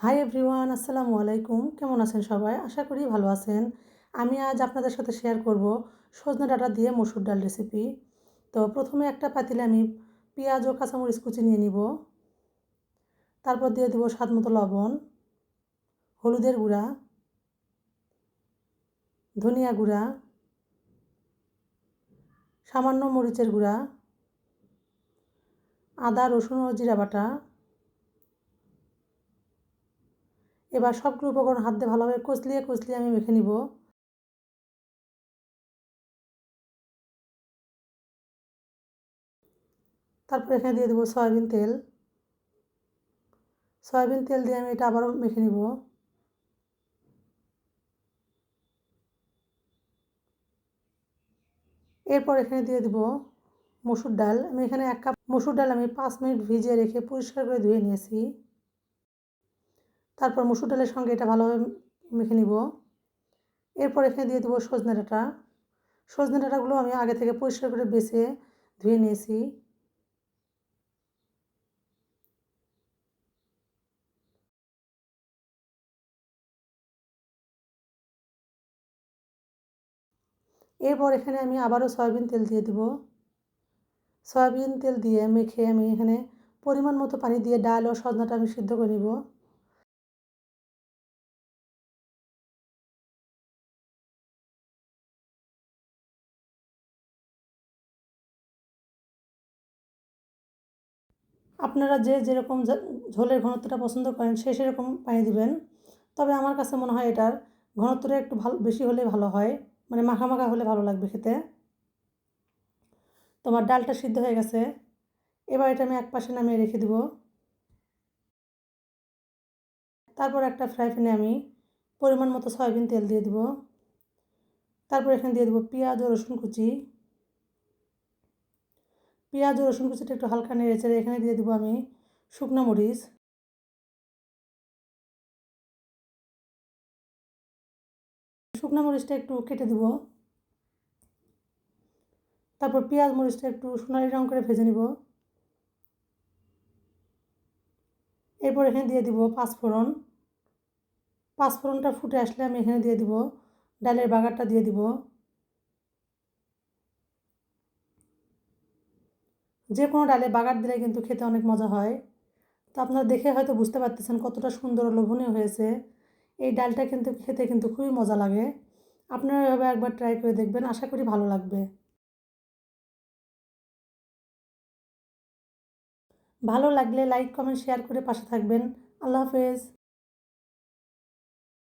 Hi everyone আসসালামু আলাইকুম। কেমন আছেন সবাই? আশা করি ভালো আছেন। আমি আজ আপনাদের সাথে শেয়ার করব সজনে ডাটা দিয়ে মসুর ডাল রেসিপি তো প্রথমে একটা পাতিলে আমি পেঁয়াজ ও কাঁচামরিচ কুচি নিয়ে নিব। তারপর দিয়ে দিব স্বাদ মতো লবণ, হলুদের গুঁড়া, ধনিয়া গুঁড়া, সামান্য মরিচের গুঁড়া, আদা, রসুন ও জিরা বাটা এবার সবগুলো উপকরণ হাত দিয়ে ভালোভাবে কচলিয়ে কচলিয়ে আমি মেখে নিব। তারপর এখানে দিয়ে দেবো সয়াবিন তেল। সয়াবিন তেল দিয়ে আমি এটা আবারও মেখে নিব। এরপর এখানে দিয়ে দেবো মসুর ডাল। আমি এখানে এক কাপ মসুর ডাল আমি পাঁচ মিনিট ভিজিয়ে রেখে পরিষ্কার করে ধুয়ে নিয়েছি। তারপর মসুর ডালের সঙ্গে এটা ভালোভাবে মেখে নিব। এরপর এখানে দিয়ে দেবো সজনে ডাঁটা। সজনে ডাঁটাগুলো আমি আগে থেকে পরিষ্কার করে বেছে ধুয়ে নিয়েছি। এরপর এখানে আমি আবারও সয়াবিন তেল দিয়ে দেব। সয়াবিন তেল দিয়ে মেখে আমি এখানে পরিমাণ মতো পানি দিয়ে ডাল ও সজনাটা আমি সিদ্ধ করে নিব। আপনারা যে যেরকম ঝোলের ঘনত্বটা পছন্দ করেন সে সেরকম পানি দিবেন। তবে আমার কাছে মনে হয় এটার ঘনত্বটা একটু ভালো, বেশি হলে ভালো হয়। মানে মাখা মাখা হলে ভালো লাগবে খেতে। তোমার ডালটা সিদ্ধ হয়ে গেছে। এবার এটা আমি এক পাশে নামিয়ে রেখে দেব। তারপর একটা ফ্রাই প্যানে আমি পরিমাণ মতো সয়াবিন তেল দিয়ে দেব। তারপর এখানে দিয়ে দেবো পেঁয়াজ ও রসুন কুচি। পেঁয়াজ রসুন কুচিটা একটু হালকা নেড়ে চেড়ে এখানে দিয়ে দেবো আমি শুকনো মরিচ। শুকনো মরিচটা একটু কেটে দেব। তারপর পেঁয়াজ মরিচটা একটু সোনালি রঙ করে ভেজে নিব। এরপর এখানে দিয়ে দিব পাঁচফোড়ন। পাঁচফোড়নটা ফুটে আসলে আমি এখানে দিয়ে দিব। ডালের বাগারটা দিয়ে দিব। যে কোনো ডালে বাগার দিলে কিন্তু খেতে অনেক মজা হয়। তো আপনারা দেখে হয়তো বুঝতে পারতেছেন কতটা সুন্দর লোভনীয় হয়েছে। এই ডালটা কিন্তু খেতে কিন্তু খুবই মজা লাগে। আপনারা এভাবে একবার ট্রাই করে দেখবেন, আশা করি ভালো লাগবে। ভালো লাগলে লাইক কমেন্ট শেয়ার করে পাশে থাকবেন। আল্লাহ হাফেজ।